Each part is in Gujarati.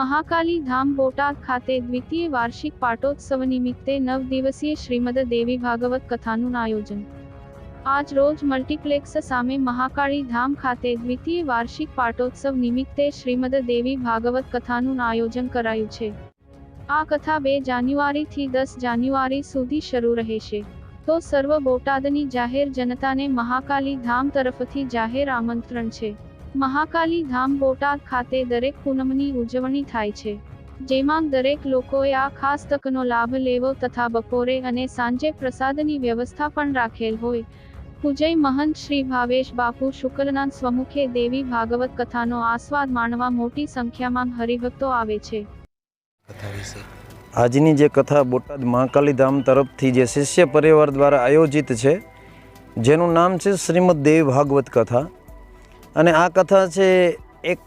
મહાકાલી ધામ બોટાદ ખાતે દ્વિતીય વાર્ષિક પાટોત્સવ નિમિત્તે નવ દિવસીય શ્રીમદ દેવી ભાગવત કથાનું આયોજન. આજ રોજ મલ્ટીપ્લેક્સ સામે મહાકાળી ધામ ખાતે દ્વિતીય વાર્ષિક પાટોત્સવ નિમિત્તે શ્રીમદ દેવી ભાગવત કથાનું આયોજન કરાયું છે. આ કથા બે જાન્યુઆરીથી દસ જાન્યુઆરી સુધી શરૂ રહેશે. તો સર્વ બોટાદની જાહેર જનતાને મહાકાલી ધામ તરફથી જાહેર આમંત્રણ છે. મહાકાલી ધામ બોટાદ ખાતે દરેક પૂનમની ઉજવણી થાય છે જેમાં દરેક લોકોએ આ ખાસ તકનો લાભ લેવો તથા બપોરે અને સાંજે પ્રસાદની વ્યવસ્થા પણ રાખેલ હોય. પૂજય મહંત શ્રી ભાવેશ બાપુ શુક્લના સ્વમુખે દેવી ભાગવત કથાનો આસ્વાદ માણવા મોટી સંખ્યામાં હરિભક્તો આવે છે. આજની જે કથા બોટાદ મહાકાલી ધામ તરફથી જે શિષ્ય પરિવાર દ્વારા આયોજિત છે જેનું નામ છે શ્રીમદ દેવી ભાગવત કથા. અને આ કથા છે એક,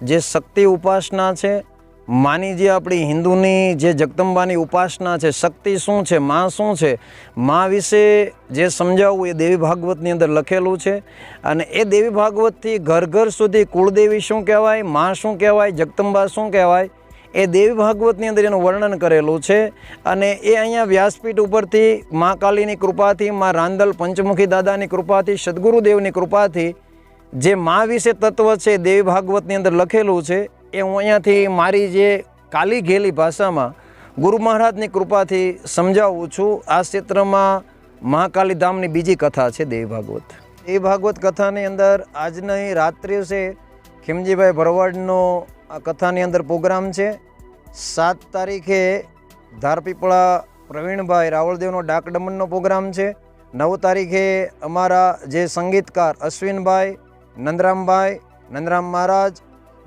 જે શક્તિ ઉપાસના છે, માની જે આપણી હિન્દુની જે જગદંબાની ઉપાસના છે, શક્તિ શું છે, માં શું છે, માં વિશે જે સમજાવવું એ દેવી ભાગવતની અંદર લખેલું છે. અને એ દેવી ભાગવતથી ઘર ઘર સુધી કુળદેવી શું કહેવાય, માં શું કહેવાય, જગદંબા શું કહેવાય, એ દેવી ભાગવતની અંદર એનું વર્ણન કરેલું છે. અને એ અહીંયા વ્યાસપીઠ ઉપરથી મા કાલીની કૃપાથી, મા રાંદલ પંચમુખી દાદાની કૃપાથી, સદગુરુદેવની કૃપાથી જે મા વિશે તત્વ છે, દેવી ભાગવતની અંદર લખેલું છે, એ હું અહીંયાથી મારી જે કાલી ઘેલી ભાષામાં ગુરુ મહારાજની કૃપાથી સમજાવું છું. આ ક્ષેત્રમાં મહાકાલી ધામની બીજી કથા છે, દેવી ભાગવત. એ ભાગવત કથાની અંદર આજની રાત્રે છે, ખીમજીભાઈ ભરવાડનો આ કથાની અંદર પ્રોગ્રામ છે. સાત તારીખે ધારપીપળા પ્રવીણભાઈ રાવળદેવનો ડાકડમનનો પ્રોગ્રામ છે. નવ તારીખે અમારા જે સંગીતકાર અશ્વિનભાઈ નંદરામભાઈ, નંદરામ મહારાજ,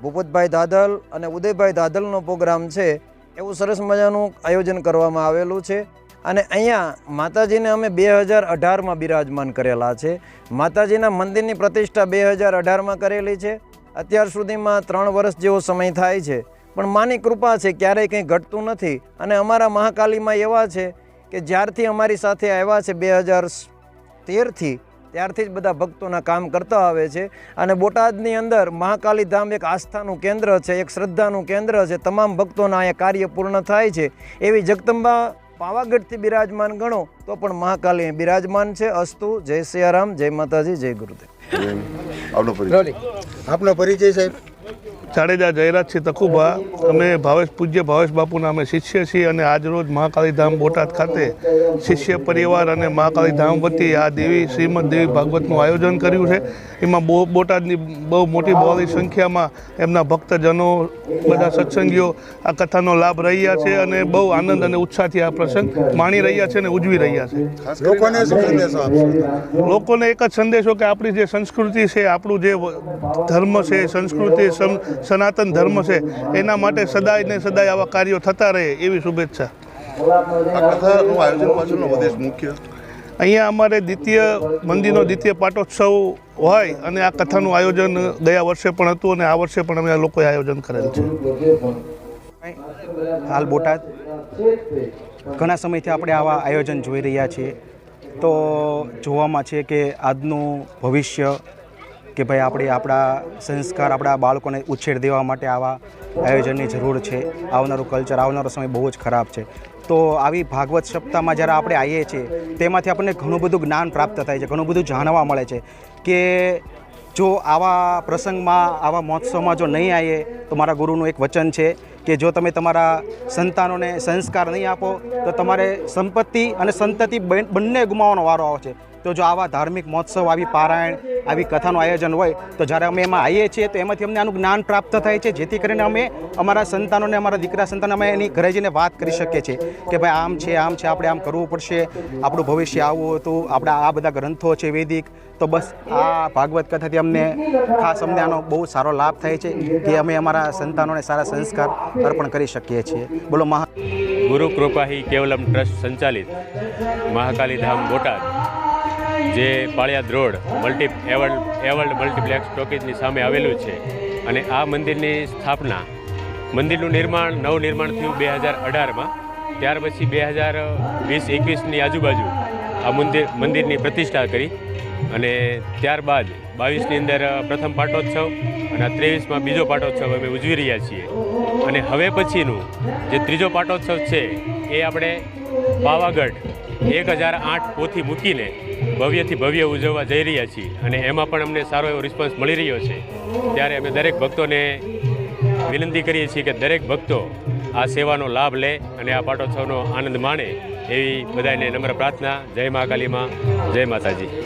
ભૂપતભાઈ દાદલ અને ઉદયભાઈ દાદલનો પ્રોગ્રામ છે, એવું સરસ મજાનું આયોજન કરવામાં આવેલું છે. અને અહીંયા માતાજીને અમે બે હજાર અઢારમાં બિરાજમાન કરેલા છે. માતાજીના મંદિરની પ્રતિષ્ઠા બે હજાર અઢારમાં કરેલી છે. અત્યાર સુધીમાં ત્રણ વર્ષ જેવો સમય થાય છે. પણ માની કૃપા છે, ક્યારેય કંઈ ઘટતું નથી. અને અમારા મહાકાલીમાં એવા છે કે જ્યારથી અમારી સાથે આવ્યા છે બે હજાર તેરથી ત્યારથી જ બધા ભક્તોના કામ કરતા આવે છે. અને બોટાદની અંદર મહાકાલી ધામ એક આસ્થાનું કેન્દ્ર છે એક શ્રદ્ધાનું કેન્દ્ર છે. તમામ ભક્તોના અહીંયા કાર્ય પૂર્ણ થાય છે. એવી જગદંબા પાવાગઢથી બિરાજમાન ગણો તો પણ મહાકાલી બિરાજમાન છે. અસ્તુ જય સિયારામ જય માતાજી જય ગુરુદેવ. આપનો પરિચય. આપનો પરિચય સાહેબ. જાડેજા જયરાજસિંહ તકુભા. અમે ભાવેશ પૂજ્ય ભાવેશ બાપુના અમે શિષ્ય છીએ અને આજરોજ મહાકાળી ધામ બોટાદ ખાતે શિષ્ય પરિવાર અને મહાકાળી ધામ વતી આ દેવી શ્રીમદ દેવી ભાગવતનું આયોજન કર્યું છે. એમાં બહુ બોટાદની બહુ મોટી બહોળી સંખ્યામાં એમના ભક્તજનો બધા સત્સંગીઓ આ કથાનો લાભ રહ્યા છે અને બહુ આનંદ અને ઉત્સાહથી આ પ્રસંગ માણી રહ્યા છે અને ઉજવી રહ્યા છે. લોકોને એક જ સંદેશો કે આપણી જે સંસ્કૃતિ છે આપણું જે ધર્મ છે સંસ્કૃતિ સમ- સનાતન ધર્મ છે. એના માટે સદાય ને સદાય આવા કાર્યો થતા રહે એવી શુભેચ્છા. આ કથાનું આયોજન પાછળનો મુખ્ય. અહીંયા અમારે દ્વિતીય મંદિરનો દ્વિતીય પાટોત્સવ હોય અને આ કથાનું આયોજન ગયા વર્ષે પણ હતું અને આ વર્ષે પણ અમે આ લોકોએ આયોજન કરેલ છે. હાલ બોટાદ. ઘણા સમયથી આપણે આવા આયોજન જોઈ રહ્યા છીએ. તો જોવામાં છે કે આજનું ભવિષ્ય કે ભાઈ આપણે આપણા સંસ્કાર આપણા બાળકોને ઉછેર દેવા માટે આવા આયોજનની જરૂર છે. આવનારું કલ્ચર, આવનારો સમય બહુ જ ખરાબ છે. તો આવી ભાગવત સપ્તાહમાં જ્યારે આપણે આવીએ છીએ, તેમાંથી આપણને ઘણું બધું જ્ઞાન પ્રાપ્ત થાય છે, ઘણું બધું જાણવા મળે છે કે જો આવા પ્રસંગમાં, આવા મહોત્સવમાં જો નહીં આવીએ, તો મારા ગુરુનું એક વચન છે કે જો તમે તમારા સંતાનોને સંસ્કાર નહીં આપો, તો તમારે સંપત્તિ અને સંતતિ બંને ગુમાવવાનો વારો આવે છે. તો જો આવા ધાર્મિક મહોત્સવ, આવી પારાયણ, આવી કથાનું આયોજન હોય, તો જ્યારે અમે એમાં આવીએ છીએ, તો એમાંથી અમને આનું જ્ઞાન પ્રાપ્ત થાય છે, જેથી કરીને અમે અમારા સંતાનોને અમારા દીકરા સંતાન, અમે એની ઘરે જઈને વાત કરી શકીએ છીએ કે ભાઈ આમ છે આમ છે, આપણે આમ કરવું પડશે, આપણું ભવિષ્ય આવું હતું, આપણા આ બધા ગ્રંથો છે વૈદિક, તો બસ આ ભાગવત કથાથી અમને ખાસ અમને આનો બહુ સારો લાભ થાય છે કે અમે અમારા સંતાનોને સારા સંસ્કાર અર્પણ કરી શકીએ છીએ. બોલો મહા ગુરુ કૃપાહી કેવલમ ટ્રસ્ટ સંચાલિત મહાકાલી ધામ બોટાદ. જે પાળિયાદ રોડ મલ્ટી એવર્લ્ડ એવર્લ્ડ મલ્ટીપ્લેક્સ ટોકીઝની સામે આવેલું છે અને આ મંદિરની સ્થાપના મંદિરનું નિર્માણ, નવું નિર્માણ થયું બે હજાર અઢારમાં. ત્યાર પછી બે હજાર વીસ એકવીસની આજુબાજુ આ મંદિર મંદિરની પ્રતિષ્ઠા કરી અને ત્યારબાદ બાવીસની અંદર પ્રથમ પાટોત્સવ અને ત્રેવીસમાં બીજો પાટોત્સવ અમે ઉજવી રહ્યા છીએ. અને હવે પછીનું જે ત્રીજો પાટોત્સવ છે એ આપણે પાવાગઢ એક હજાર આઠ પોથી મૂકીને ભવ્યથી ભવ્ય ઉજવવા જઈ રહ્યા છીએ અને એમાં પણ અમને સારો એવો રિસ્પોન્સ મળી રહ્યો છે. ત્યારે અમે દરેક ભક્તોને વિનંતી કરીએ છીએ કે દરેક ભક્તો આ સેવાનો લાભ લે અને આ પાટોત્સવનો આનંદ માણે એવી બધાને નમ્ર પ્રાર્થના. જય મહાકાલીમાં જય માતાજી.